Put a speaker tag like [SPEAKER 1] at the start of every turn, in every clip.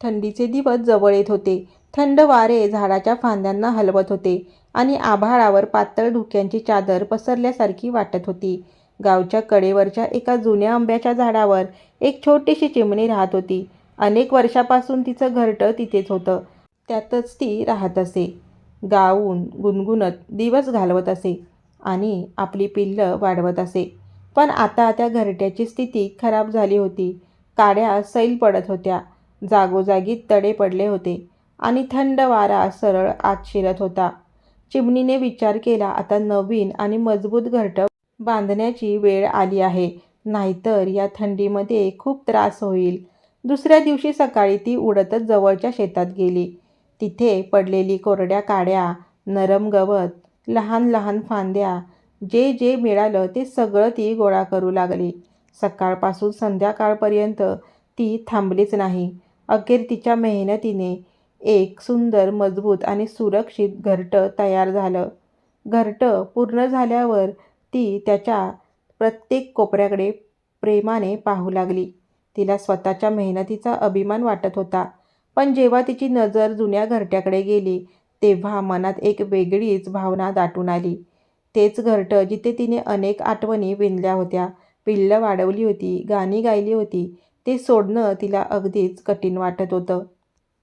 [SPEAKER 1] थंडीचे दिवस जवळ येत होते. थंड वारे झाडाच्या फांद्यांना हलवत होते आणि आभाळावर पातळ धुक्यांची चादर पसरल्यासारखी वाटत होती. गावच्या कडेवरच्या एका जुन्या आंब्याच्या झाडावर एक छोटीशी चिमणी राहत होती. अनेक वर्षापासून तिचं घरटं तिथेच होतं. त्यातच ती राहत असे. गाऊन गुणगुणत दिवस घालवत असे आणि आपली पिल्लं वाढवत असे. पण आता त्या घरट्याची स्थिती खराब झाली होती. काड्या सैल पडत होत्या. जागोजागी तडे पडले होते आणि थंड वारा सरळ आत शिरत होता. चिमणीने विचार केला आता नवीन आणि मजबूत घरटं बांधण्याची वेळ आली आहे. नाहीतर या थंडीमध्ये खूप त्रास होईल. दुसऱ्या दिवशी सकाळी ती उडतच जवळच्या शेतात गेली. तिथे पडलेली कोरड्या काड्या नरम गवत लहान लहान फांद्या जे जे मिळालं ते सगळं ती गोळा करू लागली. सकाळपासून संध्याकाळपर्यंत ती थांबलीच नाही. अखेर तिच्या मेहनतीने एक सुंदर मजबूत आणि सुरक्षित घरटं तयार झालं. घरटं पूर्ण झाल्यावर ती त्याच्या प्रत्येक कोपऱ्याकडे प्रेमाने पाहू लागली. तिला स्वतःच्या मेहनतीचा अभिमान वाटत होता. पण जेव्हा तिची नजर जुन्या घरट्याकडे गेली तेव्हा मनात एक वेगळीच भावना दाटून आली. तेच घरटं जिथे तिने अनेक आठवणी विणल्या होत्या. पिल्लं वाढवली होती गाणी गायली होती ते सोडणं तिला अगदीच कठीण वाटत होतं.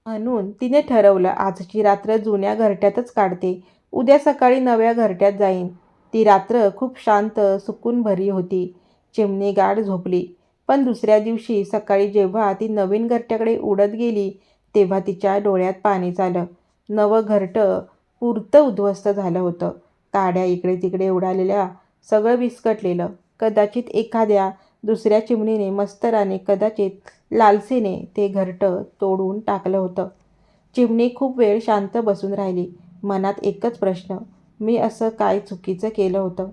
[SPEAKER 1] म्हणून तिने ठरवलं आजची रात्र जुन्या घरट्यातच काढते. उद्या सकाळी नव्या घरट्यात जाईन. ती रात्र खूप शांत सुकून भरी होती. चिमणी गाढ झोपली. पण दुसऱ्या दिवशी सकाळी जेव्हा ती नवीन घरट्याकडे उडत गेली तेव्हा तिच्या डोळ्यात पाणी झालं. नवं घरटं पुरतं उद्ध्वस्त झालं होतं. काड्या इकडे तिकडे उडालेल्या सगळं विस्कटलेलं. कदाचित एखाद्या दुसऱ्या चिमणीने मस्तराने कदाचित लालसेने ते घरटं तोडून टाकलं होतं. चिमणी खूप वेळ शांत बसून राहिली. मनात एकच प्रश्न मी असं काय चुकीचं केलं होतं?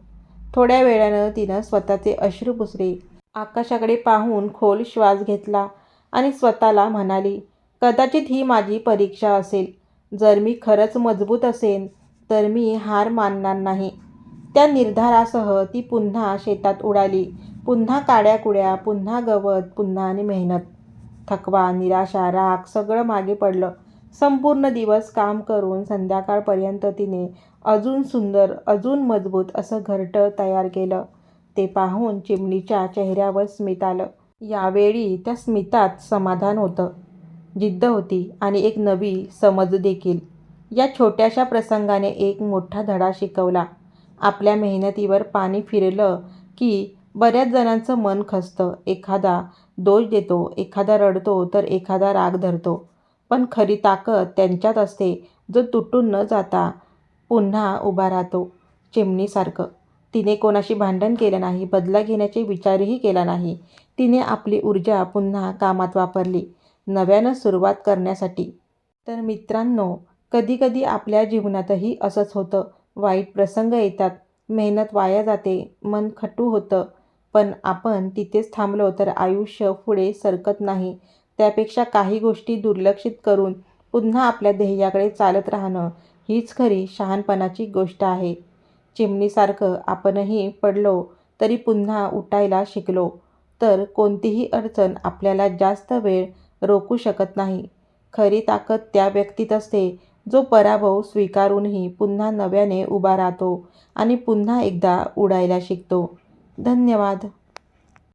[SPEAKER 1] थोड्या वेळानं तिनं स्वतःचे अश्रू पुसले. आकाशाकडे पाहून खोल श्वास घेतला आणि स्वतःला म्हणाली कदाचित ही माझी परीक्षा असेल. जर मी खरंच मजबूत असेन तर मी हार मानणार नाही. त्या निर्धारासह ती पुन्हा शेतात उडाली. पुन्हा काड्याकुड्या पुन्हा गवत पुन्हा आणि मेहनत थकवा निराशा राग सगळं मागे पडलं. संपूर्ण दिवस काम करून संध्याकाळपर्यंत तिने अजून सुंदर अजून मजबूत असं घरटं तयार केलं. ते पाहून चिमणीच्या चेहऱ्यावर स्मित आलं. यावेळी त्या स्मितात समाधान होतं. जिद्द होती आणि एक नवी समज देखील. या छोट्याशा प्रसंगाने एक मोठा धडा शिकवला. आपल्या मेहनतीवर पाणी फिरलं की बऱ्याच जणांचं मन खचतं एखादा दोष देतो एखादा रडतो तर एखादा राग धरतो. पण खरी ताकद त्यांच्यात असते जो तुटून न जाता पुन्हा उभा राहतो चिमणीसारखं. तिने कोणाशी भांडण केलं नाही बदला घेण्याचे विचारही केला नाही. तिने आपली ऊर्जा पुन्हा कामात वापरली नव्यानं सुरुवात करण्यासाठी. तर मित्रांनो कधीकधी आपल्या जीवनातही असंच होतं. वाईट प्रसंग येतात मेहनत वाया जाते मन खटू होतं. पण आपण तिथेच थांबलो तर आयुष्य पुढे सरकत नाही. त्यापेक्षा काही गोष्टी दुर्लक्षित करून पुन्हा आपल्या ध्येयाकडे चालत राहणं हीच खरी शहाणपणाची गोष्ट आहे. चिमणीसारखं आपणही पडलो तरी पुन्हा उठायला शिकलो तर कोणतीही अडचण आपल्याला जास्त वेळ रोखू शकत नाही. खरी ताकद त्या व्यक्तीत असते जो पराभव स्वीकारूनही पुन्हा नव्याने उभा राहतो आणि पुन्हा एकदा उडायला शिकतो. धन्यवाद.